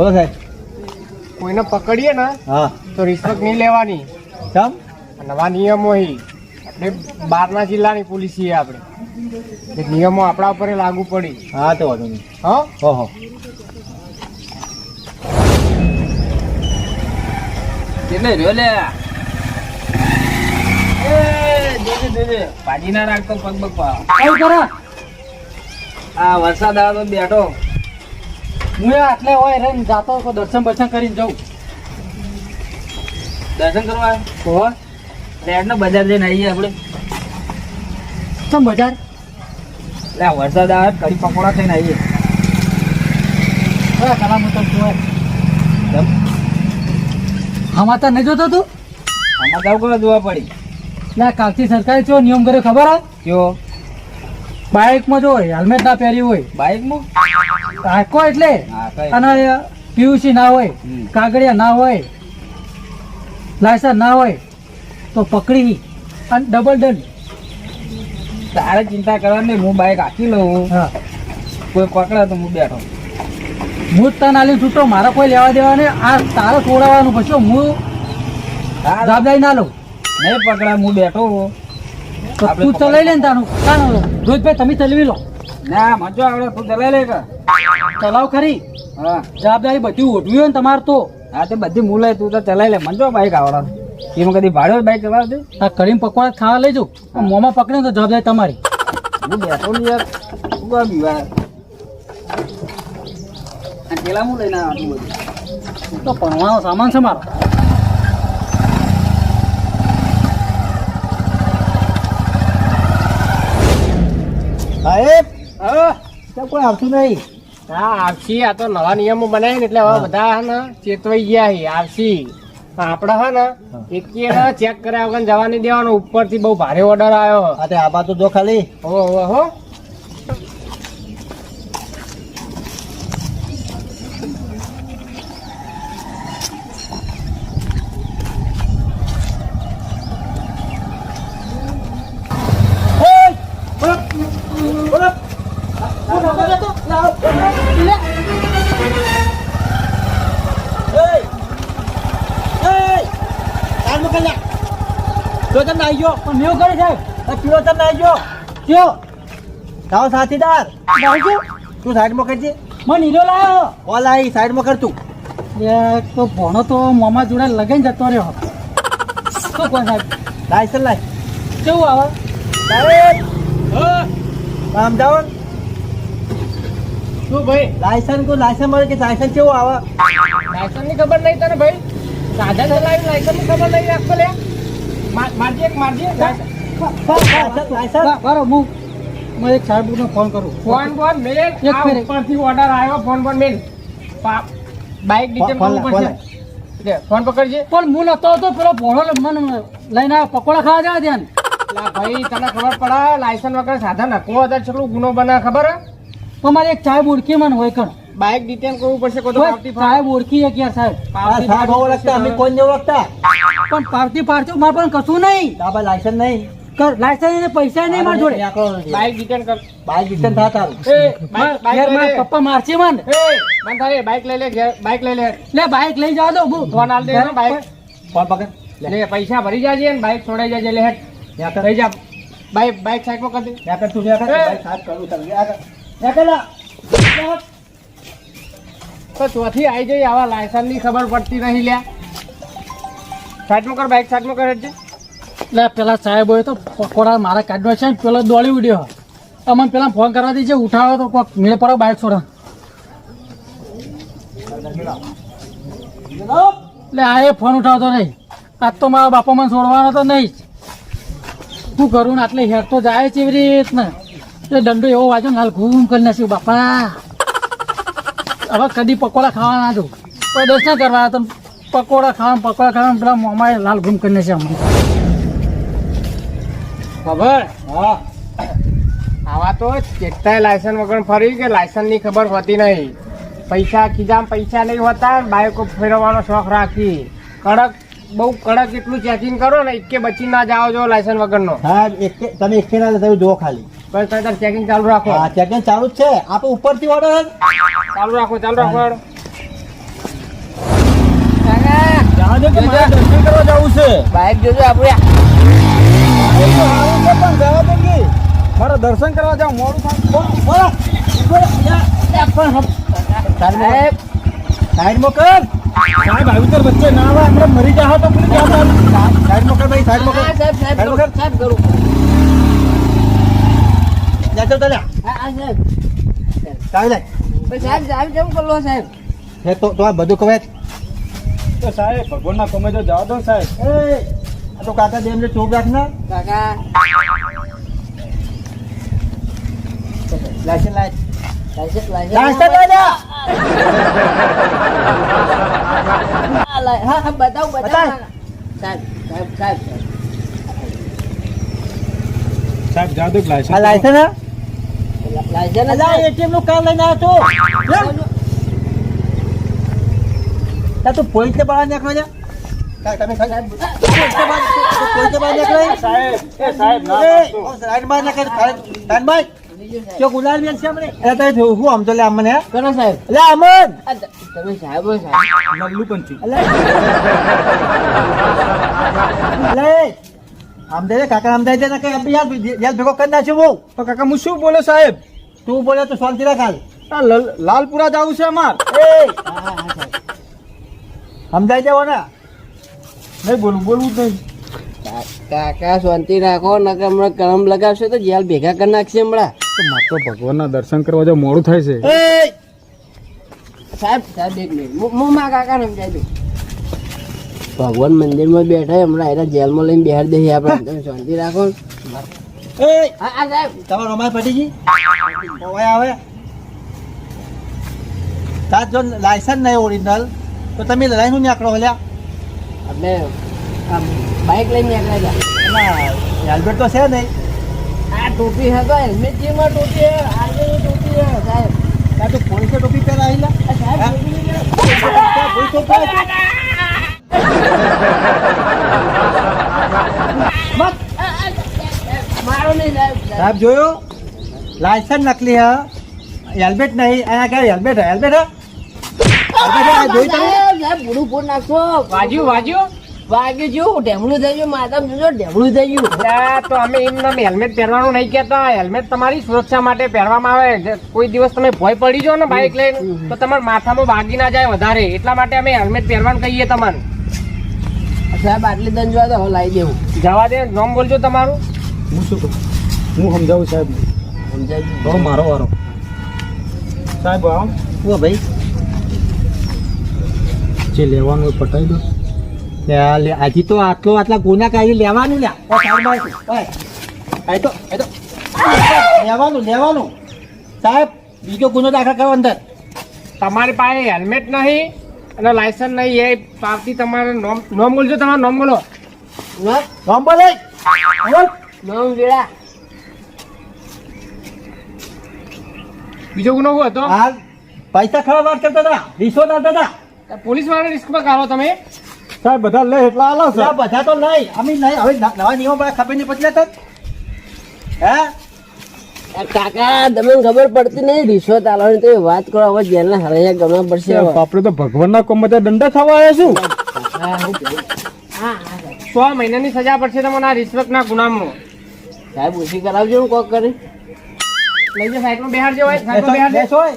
બોલો સાહેબ. કોઈને પકડીએ ને હા. તો રિશ્વત નહીં લેવાની. સમ નવા નિયમો એ આપણે બારના જિલ્લાની પોલીસ છીએ આપણે. એ નિયમો આપણા ઉપર લાગુ પડી. હા તો વાંધો નહીં. હા? હો હો. એટલે રહ્યો લે? પાજી ના રાખતો પગ પગ પા કઈ કરે? આ વરસાદ આવે તો બેઠો. હું આટલે હોય રહીને જાતો દર્શન બર્શન કરીને જઉં. દર્શન કરવા? ઓહો રેડ નો બજાર જઈને આવીએ આપણે. ચમ બજાર? એટલે વરસાદ આવે કડી પકોડા થઈને આવીએ. કયા કલા હું તો હોય? સમાચાર નહીં જોતો તું? હમાતા કોઈ જોવા પડી. એટલે આ કાલથી સરકારે જો નિયમ કર્યો ખબર આ કયો બાઇકમાં જો હેલ્મેટ ના પહેર્યું હોય. બાઇકમાં? હાકો એટલે અને પીયુસી ના હોય. કાગળિયા ના હોય લાયસન્સ ના હોય તો પકડી. અને ડબલ દંડ તારે ચિંતા કરવાની હું બાઇક આખી લઉં હા. કોઈ પકડે તો હું બેઠો. હું તને આલી છૂટો મારા કોઈ લેવા દેવા નહીં આ તારે છોડાવવાનું પછી હું જવાબદારી ના લઉં. નહીં પકડા હું બેઠો તો ચલાવી લે ને તારું. કાનું રોહિતભાઈ તમે ચલાવી લો. ના મજો આવડે તું ચલાવી લે કે. ચલાવ ખરી? હા. જવાબદારી બધી ઓઢવી હોય ને તમારે તો. હા તે બધી મૂલે તું તો ચલાવી લે. મજો બાઇક આવડે. એમાં કદી ભાડ્યો બાઇક ચલાવતી આ કરીને પકોડા ખાવા લેજો મોમાં પકડે તો જવાબદારી તમારી. હું બેઠો ને યાર. શું આ બીવા આ પેલા હું લઈને આવ્યો બધું? તો ભણવાનો સામાન છે મારો. સાહેબ હા. કોઈ આવતું નહીં. હા આવશી. આ તો નવા નિયમો બનાવ્યા ને એટલે હવે બધા હે ને ચેતવાઈ ગયા છે આવશી. આપડે હે ને એક ચેક કર્યા વગર જવા નહીં દેવાનું. ઉપરથી બહુ ભારે ઓર્ડર આવ્યો. તે આ બાજુ જો ખાલી. હો હો જો તમને આવી ગયો. પણ મેં કરી સાહેબ? આ પીળો તમને આવી ગયો. કયો? તારો સાથીદાર. તું સાઈડમાં કરજે. મને હીરો લાયો. ઓલ આવી સાઈડમાં કર તું. તો ભણો તો મામા જોડે લગન જતો રહ્યો. શું કોણ સાહેબ? લાયસન્સ લાય. કેવું આવે? જાઓ. શું ભાઈ? લાયસન કો લાયસન મળે કે લાયસન કેવું આવે? લાયસનની ખબર નહીં તને ભાઈ? સાધન ચલાવી લાયસન્સની ખબર નહીં રાખતો લે મારજે એક મારજે લાયસન્સ લાયસન્સ બા- બરો હું હું એક સાહેબનો ફોન કરું. ફોન ફોન મેલ. એક આ ઉપરથી ઓર્ડર આવ્યો ફોન ફોન મેલ. બાઇક ડિટેલ કરવું પડશે. ફોન પકડજે. પણ હું નતો તો પેલો ભોળો મન લઈને પકોડા ખાવા જવા ત્યાં. ભાઈ તને ખબર પડે લાયસન્સ વગર સાધન હકવો હતા કેટલું ગુનો બને ખબર? હે? તમારે એક સાહેબ ઓળખી મને હોય કણ. બાઇક ડિટેલ કરવું પડશે કોઈ સાહેબ ઓળખી સાહેબ. સાહેબ ઓળખતા અમે નહીં ઓળખતા? પણ પારતી પારતી માર પણ કશું નહીં. તાબા લાયસન્સ નહીં. લાયસન્સ ને પૈસા નહીં માર જોડે. બાઈક રિટર્ન કર. બાઈક રિટર્ન થા તારું. યાર મારા પપ્પા મારશે મન. એ બંધ થાય બાઇક લઈ લે બાઈક લઈ લે. લે બાઈક લઈ જાવ દો હું ફોન આલ દે બાઈક ફોન પકડ. લે. પૈસા ભરી જાજે ને બાઈક છોડાઈ જાજે લે હેટ ત્યાં કર. લઈ જા. બાઈક બાઈક સાઈડ પર કરી દે. ત્યાં કર તું ત્યાં કર. બાઈક સાફ કરું તમે ત્યાં કર. ત્યાં કર. લા. તો ચોથી આવી જઈ આવા લાયસન્સની ખબર પડતી નહીં લ્યા. સાઈડમાં કર બાઇક સાઈડમાં કર હેટજે એટલે પેલા સાહેબ હોય તો પકોડા મારા કાઢવા છે પેલો દોડી ઉડ્યો. અમને પેલા ફોન કરવા દીજે ઉઠાવો તો કોક મેળ પડો બાઈક છોડા એટલે આ એ ફોન ઉઠાવતો નહીં. આજ તો મારા બાપા મને છોડવાનો તો નહીં. શું કરું ને, આટલે હેર તો જાય છે એવી રીતને. એટલે દંડો એવો વાંચો ને, હાલ ઘૂમ કરી નાખ્યું, બાપા. હવે કદી પકોડા ખાવા ના દઉં કોઈ ના કરવા તો પકોડા ખાવા પકોડા ખાવા પેલા મોમાએ લાલ ઘૂમ કરી નાખ્યા અમને ખબર હા. આવા તો ચેકતાય લાયસન્સ વગર ફરી કે લાયસન્સની ખબર હોતી નહીં. પૈસા ખીજામ પૈસા નહીં હોતા બાઇકો ફેરવવાનો શોખ રાખી. કડક બહુ કડક એટલું ચેકિંગ કરો ને એકે બચી ના જાઓ જો લાયસન્સ વગરનો. હા એક તમે એક ના થયું જો ખાલી. બસ તમે ચેકિંગ ચાલુ રાખો. હા ચેકિંગ ચાલુ જ છે. આપણે ઉપરથી ઓર્ડર ચાલુ રાખો ચાલુ રાખો. હેડો. કે મારે દર્શન કરવા જવું છે. બાઈક જોજો આપણે. પણ જવા દો કે. મારે દર્શન કરવા જાવ મોડું સાહેબ સાહેબ આવી તો વચ્ચે ના આવે મરી જાવ તો ભાઈ સાઈડમાં કર સાહેબ સાહેબ સાહેબ કરું. જા ચાલ ચાલ હા હા સાહેબ. પણ સાહેબ સાહેબ સાહેબ? હે તો તો આ બધું કવાય તો સાહેબ ભગવાનના કોમે તો જવા દો ને સાહેબ. એ આ તો કાકા દેમને ચોપ રાખ ને. કાકા. લાઈસન લાય. લાયસન્સ લાઈસન લઈ જા. હા લાય- હા હા બતાવ બતાવ. બતાવ. સાહેબ સાહેબ સાહેબ. સાહેબ જવા દો લાયસન્સ આ લાઈસન હે લાયસન્સ અલા એટીએમનું કામ લઈને આવ્યો તો. તા તું પોલીસ ને બહાર નીકળો જા તમે સાહેબ કાકા આમ દે દે ના કે અભી યાર યાર ભેગો કરી નાખ્યો બહુ. તો કાકા હું શું બોલો સાહેબ? તું બોલે તો શાંતિ રાખાલ લાલપુરા જવું છે અમાર. એ. હા હા હા સાહેબ. સમજાઈ જાવ ને? નહીં બોલું બોલવું જ નહીં. કાકા શાંતિ રાખો નકર હમણાં કલમ લગાવશે તો જેલ ભેગા કરી નાખશે હમણાં. તો ભગવાનના દર્શન કરવા જો મોડું થાય છે. સાહેબ સાહેબ એક મિનિટ. હું- મા કાકાને સમજાવી દઉં. ભગવાન મંદિરમાં બેઠા હમણાં એના જેલમાં લઈને બહાર દઈએ આપણે. તમે શાંતિ રાખો. હા સાહેબ. તમારો રમાય પટીજી હવે આવે. તાર જો લાયસન્સ નહીં ઓરિજિનલ તો તમે લડાઈ નું નીકળો હલ્યા? આપણે આમ બાઇક લઈને નીકળ્યા હતા. એના હેલ્મેટ તો છે નહીં. આ ટોપી હતો હેલ્મેટ જેમાં ટોપી હે આર્મીની ટોપી હે સાહેબ. તાર તો પોલીસે ટોપી પહેરાવેલા આ સાહેબ હા? ટોપી લઈને પોલીસ ટોપી મારો નહીં સાહેબ. સાહેબ જોયો? લાયસન્સ નકલી હે. હેલ્મેટ નહીં. અહીંયા ક્યારે હેલ્મેટ હે હેલ્મેટ હે. હેલ્મેટ હે? આ જોઈ તમે? સાહેબ સાહેબ પૂરું ફોન નાખશો વાજ્યું વાજ્યું? વાગ્યું જેવું ઢેમલું થઈ ગયું માતા જોજો ઢેમલું થઈ ગયું. તો અમે એમ નામ હેલ્મેટ પહેરવાનું નહીં કહેતા. હેલ્મેટ તમારી સુરક્ષા માટે પહેરવામાં આવે. કોઈ દિવસ તમે ભય પડી જાઓ ને બાઇક લઈને તો તમારા માથામાં વાગી ના જાય વધારે. એટલા માટે અમે હેલ્મેટ પહેરવાનું કહીએ તમને. સાહેબ આટલી દન જોવા તો હવે લાવી દેવું. જવા દે નામ બોલજો તમારું. હું શું કહું? હું સમજાવું સાહેબ? સમજાવી મારો વારો. સાહેબ આવો. ભાઈ. જે લેવાનું હોય પટાવી દો. હજી તો આટલો આટલા ગુના કાઢી લેવાનું લ્યા તો લેવાનું લેવાનું. સાહેબ બીજો ગુનો દાખલ કરો અંદર. તમારી પાસે હેલ્મેટ નહીં અને લાયસન્સ નહીં એ પાવતી તમારે નોમ નોમ બોલજો તમારે નોમ બોલો. નોમ બોલે. નોમ વેળા. બીજો ગુનો હતો? હાલ પૈસા ખાવા વાત કરતા હતા રિશ્વત આપતા હતા. પોલીસવાળા રિસ્કમાં કાઢો તમે. સાહેબ બધા લે એટલા આલો છે બધા તો નહીં અમે નહીં હવે નવા નિયમો બધા ખબર નહીં પછી લેતા હે? કાકા તમને ખબર પડતી નહીં રિશ્વત આલવાની તો વાત કરો હવે જેલના હરૈયા ગમવા પડશે આપણે તો ભગવાનના કોમ દંડા ખાવા આવ્યા છું મહિનાની સજા પડશે તમને આ રિશ્વતના ગુનામાં સાહેબ ઓછી કરાવજો હું કોક કરી. લઈ જાઓ સાઈડમાં બેહાડજો હોય સાઈડમાં બેહાડજો. હોય.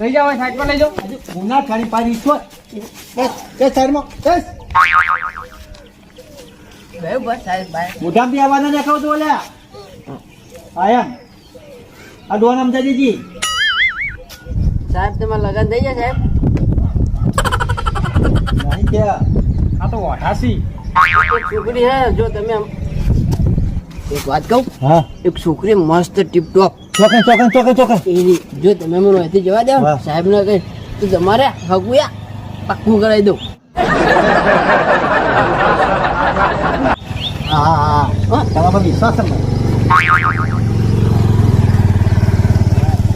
લઈ જાઓ સાઈડમાં લઈ જાઓ. ગુના પાડી રિશ્વત બસ બસ સાઈડમાં બસ ભાઈ સાહેબ ભાઈ બી આવવાના ને કહું તો ઓલ્યા હા આ ડોન સમજાઈ દીધી. સાહેબ તમારે લગન થઈ ગયા સાહેબ? નહીં કે. આ તો વાઢાસી. એક છોકરી હે જો તમે એક વાત કહું? હા. એક છોકરી મસ્ત ટીપટોપ. ચોકન ચોકન ચોકન ચોકન. જો તમે મને અહીંથી જવા દો સાહેબ ને કઈ તું તમારે હગુયા. પાક્કું કરાવી દઉં હા હા હા તમારા પર વિશ્વાસ છે મને.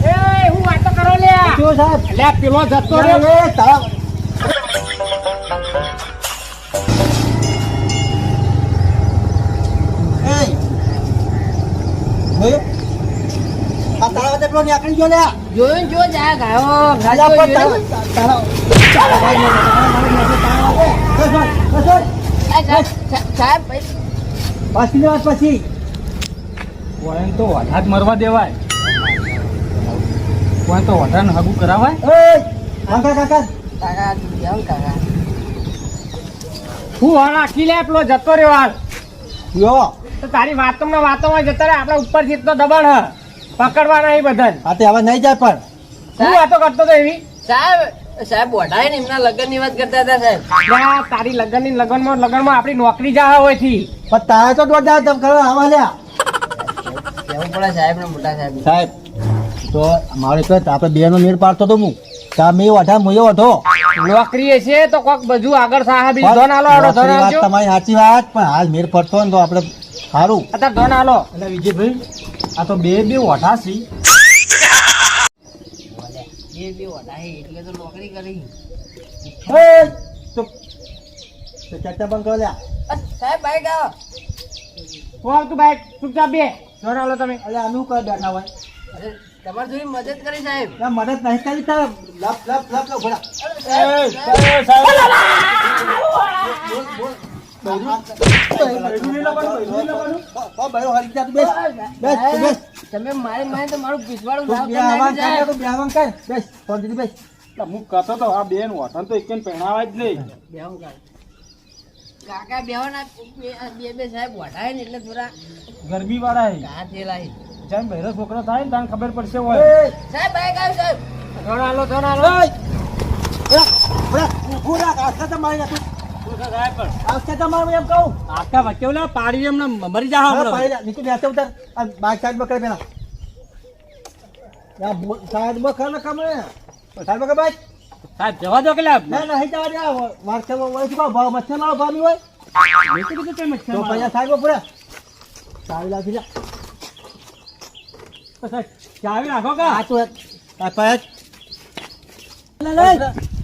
એ હું વાતો કરો લ્યા શું સાહેબ લ્યા પેલો જતો રહ્યો? આ તારા વચ્ચે પેલો નીકળી ગયો લ્યા જોયું ને જો જાય ગાયો અલ્યા, ગાયો પાછીની વાત પછી કોઈ તો વઢા મરવા દેવાય. કોઈ તો વઢાને હગું કરાવાય કાકા કાકા કાકા કાકા હું હાલ આખી લે પેલો જતો રહ્યો. હાલ યો તો તારી વાતોમાં વાતોમાં જતા રહે આપડે ઉપર જીતનો દબાણ હ પકડવા નહીં બધા તે હવે નહીં જાય પણ હું વાતો કરતો તો એવી. સાહેબ સાહેબ વઢાય ને એમના લગ્નની વાત કરતા હતા સાહેબ. લ્યા, તારી લગ્નની લગ્નમાં લગ્નમાં આપડી નોકરી જા હોયથી. પણ તારે તો દોઢ તમ કરવા આવા લ્યા. કેવું પડે સાહેબ ને મોટા સાહેબ? સાહેબ તો મારે તો આપણે બે નો મેળ પાડતો તો હું. તા મેં વઢા મુયો વઢો. નોકરી હશે તો કોક બધું આગળ સાહેબ ધોન આલો આડો ધોન આલજો. તમારી સાચી વાત પણ હાલ મેળ પડતો ને તો આપણે સારું. અત્યારે ધોન આલો. એટલે વિજયભાઈ આ તો બે બે વઢા છે. એ બી વઢાય એટલે તો નોકરી કરી. ઓય, ચૂપ. તો ચર્ચા બંધ કરો લ્યા. સાહેબ ભાઈ ગાઓ કોણ આવતું બાઈક? ચૂપચાપ બે. ધોન તમે. અલ્યા આનું બેઠા હોય. અરે તમારે થોડી મદદ કરી સાહેબ. ના મદદ નહીં કરી તારે લપ લપ લપ લપ ભલા. અરે, સાહેબ, સાહેબ, તમે મારે મારે તો મારું હું કહેતો તો આ બેન વઢાને તો એક પહેણાવા જ નહીં બેહો કાકા. કાકા બે- બે સાહેબ વઢાય ને એટલે થોડા ગરમી વાળા હે ઘા થયેલા છે. જેમ બહેરો છોકરો થાય ને તને ખબર પડશે હોય સાહેબ ભાઈ ગાઓ સાહેબ ધોન આલો ધોન આલો આખા વચ્ચે ઓલા પાડી એમને મરી જા સાહેબ જવા દો કે લે મેં તો કીધું કે મચ્છર તો મારો. પૈસા સાહેબ પૂરા સારી લાગી જા ચાવી નાખો કે? આ તો આ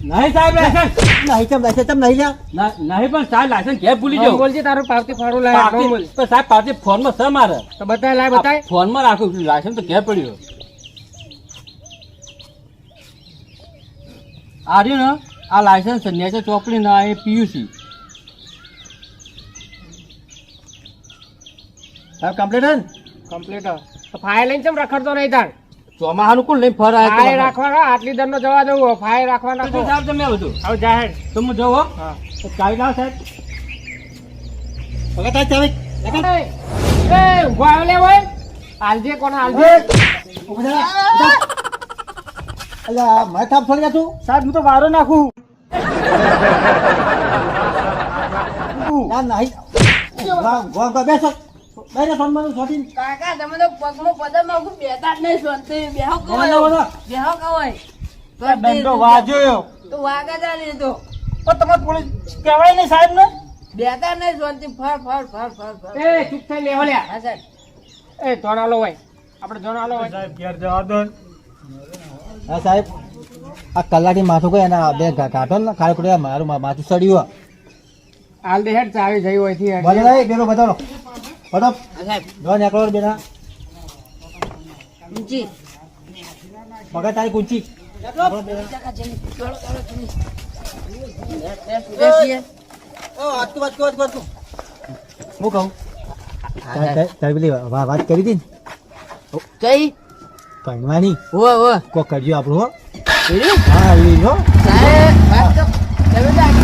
નહીં સાહેબ લાયસન્સ નહીં કેમ તેમ નહીં જા નહીં પણ સાહેબ લાયસન્સ ઘેર ભૂલી જાઓ. બોલજે તારો પાવતી ફાડું લાય પાર્ટી- પણ સાહેબ પાર્ટી ફોનમાં છે મારે. તો બતાય લાય બતાય. આ ફોનમાં રાખું લાયસન્સ તો ઘેર પડ્યો. આ રહ્યું ને? આ લાયસન્સ નેચર ચોપડી ના એ પીયુસી. સાહેબ કમ્પ્લીટ હે કમ્પ્લીટ તો ફાઇલ લઈને ચમ રખડતો નહીં તાર? ચોમાહાનું કોણ લઈને ફરાય ફાય રાખવાનો આટલી દર નો જવા દઉં ફાય રાખવાનો સાહેબ તમે આવજો હવે જાહેર તો હું જવું હો? હા. તો ચાવી લાવ સાહેબ. પકડ આ ચાવી. એ ઊભો આવ લે હોય આલજે કોણ આલજે. અલા માથા ફળ તું? સાહેબ હું તો વારો નાખું. ના નહીં. વાહ વાહ વાહ બેસો બેસો છોટી કાકા તમે તો પગમાં પદમાં હું બેઠા જ નહીં શાંતિ બેહો કહો બોલો, બોલો. બેહો કહો બેન વાજ્યો તો વાગા જા ને તો. પણ તમારે પોલીસ કહેવાય નહીં સાહેબ ને? બેઠા નહીં શાંતિ ફર ફર ફર ફર ફર એ ચૂપ થઈ લેવો લ્યા. હા સાહેબ. એ ધોન આલો હોય. આપણે ધોન આલો હોય. સાહેબ ઘેર જવા દો હા સાહેબ. આ કલાકી માથું કોઈ એના બે ઘાટો ને કાળે કુડે મારું માથું સડ્યું હાલ દે હેડ ચાવી જઈ હોયથી ભલે બતાવો સાહેબ જો નીકળો બેના ઊંચી. મગજ તારી કુંચી. હું કહું? તારી પેલી વાત કરી હતી કઈ? ભણવાની. હો હો કોક કરજો આપણું હો. હા એ હો સાહેબ